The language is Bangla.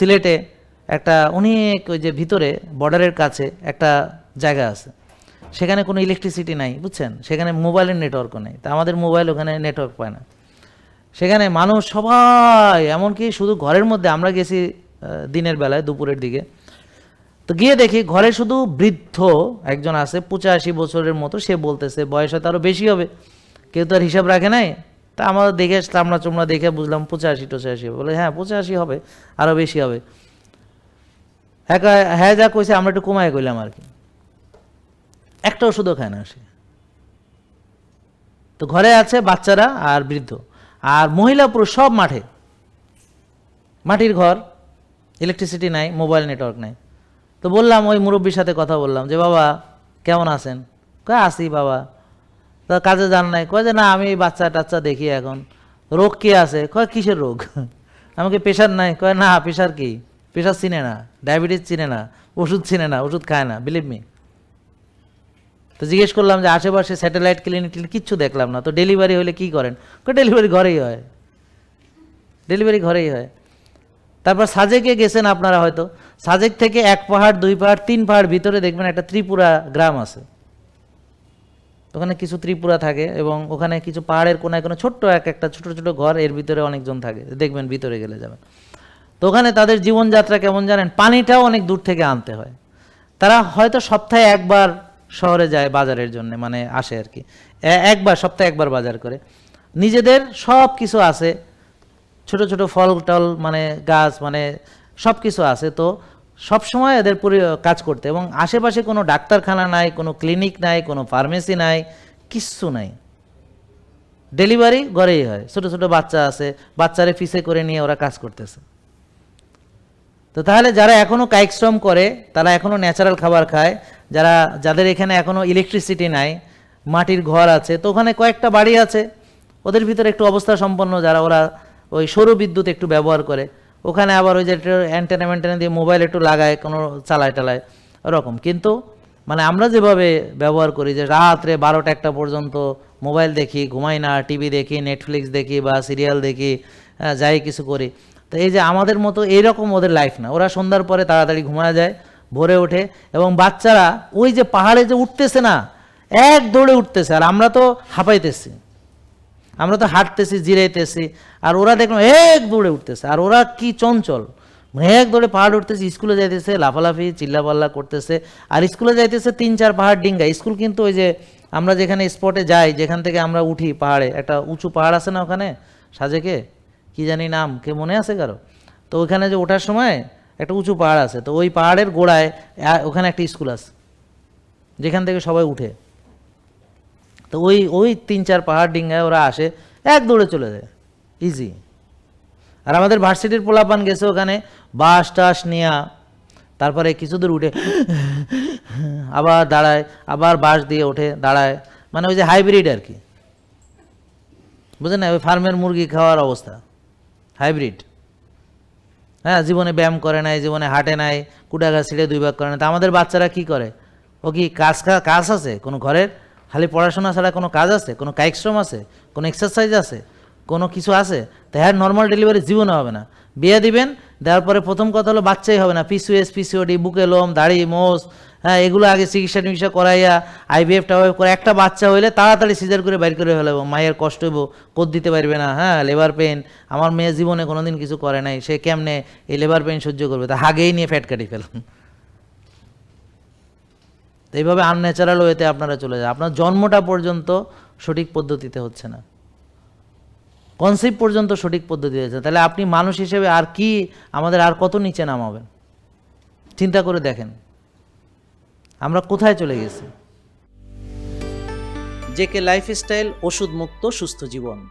সিলেটে একটা অনেক ওই যে ভিতরে বর্ডারের কাছে একটা জায়গা আছে। সেখানে কোনো ইলেকট্রিসিটি নাই, বুঝছেন? সেখানে মোবাইলের নেটওয়ার্কও নেই। তা আমাদের মোবাইল ওখানে নেটওয়ার্ক পায় না। সেখানে মানুষ সবাই, এমনকি শুধু ঘরের মধ্যে, আমরা গেছি দিনের বেলায়, দুপুরের দিকে। তো গিয়ে দেখি ঘরে শুধু বৃদ্ধ একজন আছে, পঁচাশি বছরের মতো, সে বলতেছে, বয়স আরও বেশি হবে। কেউ তো আর হিসাব রাখে নাই। তা আমরা দেখে চামড়া চুমড়া দেখে বুঝলাম পঁচাশি টচাশি বলে হ্যাঁ পঁচাশি হবে আরও বেশি হবে। হ্যাঁ হ্যাঁ যা কইছে, আমরা একটু কমায় কইলাম আর কি। একটা ওষুধও খায় না সে। তো ঘরে আছে বাচ্চারা আর বৃদ্ধ। আর মহিলা পুরুষ সব মাঠে। মাটির ঘর ইলেকট্রিসিটি নাই মোবাইল নেটওয়ার্ক নাই। তো বললাম ওই মুরব্বীর সাথে কথা বললাম যে, বাবা, কেমন আছেন? কয় আসি বাবা। তা কাজে যান নাই। কয় যে, না, আমি বাচ্চা টাচ্চা দেখি এখন। রোগ কি আছে? কয়, কিসের রোগ? আমাকে প্রেশার নাই। কয়, না, প্রেশার কি? প্রেশার চিনে না, ডায়াবেটিস চিনে না, ওষুধ চিনে না, ওষুধ খায় না বিলিভ মি তো জিজ্ঞেস করলাম যে, আশেপাশে স্যাটেলাইট ক্লিনিক কিচ্ছু দেখলাম না, তো ডেলিভারি হলে কি করেন? ডেলিভারি ঘরেই হয়। ডেলিভারি ঘরেই হয়। তারপর সাজেকে গেছেন আপনারা হয়তো। সাজেক থেকে এক পাহাড়, দুই পাহাড়, তিন পাহাড় ভিতরে দেখবেন একটা ত্রিপুরা গ্রাম আছে। ওখানে কিছু ত্রিপুরা থাকে এবং ওখানে কিছু পাহাড়ের কোনায় কোনো ছোট্ট এক একটা ছোট ছোট ঘর, এর ভিতরে অনেকজন থাকে। দেখবেন ভিতরে গেলে যাবেন তো ওখানে তাদের জীবনযাত্রা কেমন জানেন? পানিটাও অনেক দূর থেকে আনতে হয়। তারা হয়তো সপ্তাহে একবার শহরে যায় বাজারের জন্য মানে আসে আর কি। একবার, সপ্তাহে একবার বাজার করে। নিজেদের সব কিছু আছে। ছোট ছোট ফল টল মানে গাছ মানে সব কিছু আছে। তো সব সময় এদের কাজ করতে। এবং আশেপাশে কোনো ডাক্তারখানা নাই, কোনো ক্লিনিক নাই, কোনো ফার্মেসি নাই, কিচ্ছু নাই। ডেলিভারি ঘরেই হয়। ছোট ছোট বাচ্চা আছে, বাচ্চারে ফিসে করে নিয়ে ওরা কাজ করতেছে। তো তাহলে যারা এখনও কায়িক শ্রম করে, তারা এখনও ন্যাচারাল খাবার খায়, যারা, যাদের এখানে এখনও ইলেকট্রিসিটি নাই, মাটির ঘর আছে, তো ওখানে কয়েকটা বাড়ি আছে। ওদের ভিতরে একটু অবস্থা সম্পন্ন, যারা ওরা ওই সৌর বিদ্যুৎ একটু ব্যবহার করে। ওখানে আবার ওই যে অ্যান্টেনা ম্যান্টেনা দিয়ে মোবাইল একটু লাগায় কোনো চালায় টালায় ওরকম। কিন্তু মানে আমরা যেভাবে ব্যবহার করি যে রাত্রে বারোটা একটা পর্যন্ত মোবাইল দেখি ঘুমাই না টিভি দেখি নেটফ্লিক্স দেখি বা সিরিয়াল দেখি হ্যাঁ, যাই কিছু করি তো এই যে আমাদের মতো এইরকম ওদের লাইফ না। ওরা সন্ধ্যার পরে তাড়াতাড়ি ঘুমায় যায় ভোরে ওঠে এবং বাচ্চারা ওই যে পাহাড়ে যে উঠতেছে না এক দৌড়ে উঠতেছে আর আমরা তো হাঁপাইতেছি। আমরা তো হাঁটতেছি, জিরাইতেছি, আর ওরা দেখলাম এক দৌড়ে উঠতেছে, আর ওরা কি চঞ্চল। মানে এক দৌড়ে পাহাড় উঠতেছে, স্কুলে যাইতেছে, লাফালাফি, চিল্লাপাল্লা করতেছে, আর স্কুলে যাইতেছে তিন চার পাহাড় ডিঙ্গা। স্কুল কিন্তু ওই যে আমরা যেখানে স্পটে যাই, যেখান থেকে আমরা উঠি পাহাড়ে, একটা উঁচু পাহাড় আছে না ওখানে? সাজেকে? কি জানি নাম, কে মনে আছে কারও? তো ওখানে যে ওঠার সময় একটা উঁচু পাহাড় আছে, তো ওই পাহাড়ের গোড়ায় ওখানে একটা স্কুল আছে, যেখান থেকে সবাই উঠে। তো ওই ওই তিন চার পাহাড় ডিঙ্গায় ওরা আসে, এক দৌড়ে চলে যায়। ইজি আর আমাদের ভার্সিটির পোলাপান গেছে ওখানে, বাস টাস নিয়া, তারপরে কিছু দূর উঠে, আবার দাঁড়ায়, আবার বাস দিয়ে ওঠে, দাঁড়ায়। মানে ওই যে হাইব্রিড আর কি। বুঝলেন না? ওই ফার্মের মুরগি খাওয়ার অবস্থা। হাইব্রিড হ্যাঁ জীবনে ব্যায়াম করে নাই, জীবনে হাঁটে নাই কুটাঘা ছিঁড়ে দুই ভাগ করে না তা আমাদের বাচ্চারা কি করে? ও কি কাজ কাজ আছে কোনো ঘরের? খালি পড়াশোনা ছাড়া কোনো কাজ আছে? কোনো কায়িক শ্রম আছে? কোনো এক্সারসাইজ আছে? কোনো কিছু আছে? তো হ্যাঁ নর্মাল ডেলিভারি জীবনে হবে না। বিয়ে দিবেন, দেওয়ার পরে প্রথম কথা হলো বাচ্চাই হবে না। পিসিএস পিসিওডি বুকে লোম, দাড়ি, মোষ হ্যাঁ এগুলো আগে চিকিৎসা টিকিৎসা করাইয়া আইভিএফ টাইভ করে একটা বাচ্চা হইলে তাড়াতাড়ি সিজার করে বাইর করে ফেলাবো। মায়ের কষ্ট হইব, কোদ দিতে পারবে না হ্যাঁ লেবার পেন আমার মেয়ে জীবনে কোনোদিন কিছু করে নাই, সে কেমনে এই লেবার পেন সহ্য করবে? তা হাগেই নিয়ে ফ্যাট কাটি ফেলাম তো এইভাবে আনন্যাচারাল ওয়েতে আপনারা চলে যায় আপনার জন্মটা পর্যন্ত সঠিক পদ্ধতিতে হচ্ছে না। কনসেপ্ট পর্যন্ত সঠিক পদ্ধতি হয়েছে। তাহলে আপনি মানুষ হিসেবে আর কি আমাদের আর কত নিচে নামাবেন? চিন্তা করে দেখেন। আমরা কোথায় চলে গেছি? জেকে লাইফস্টাইল ওষুধ মুক্ত সুস্থ জীবন।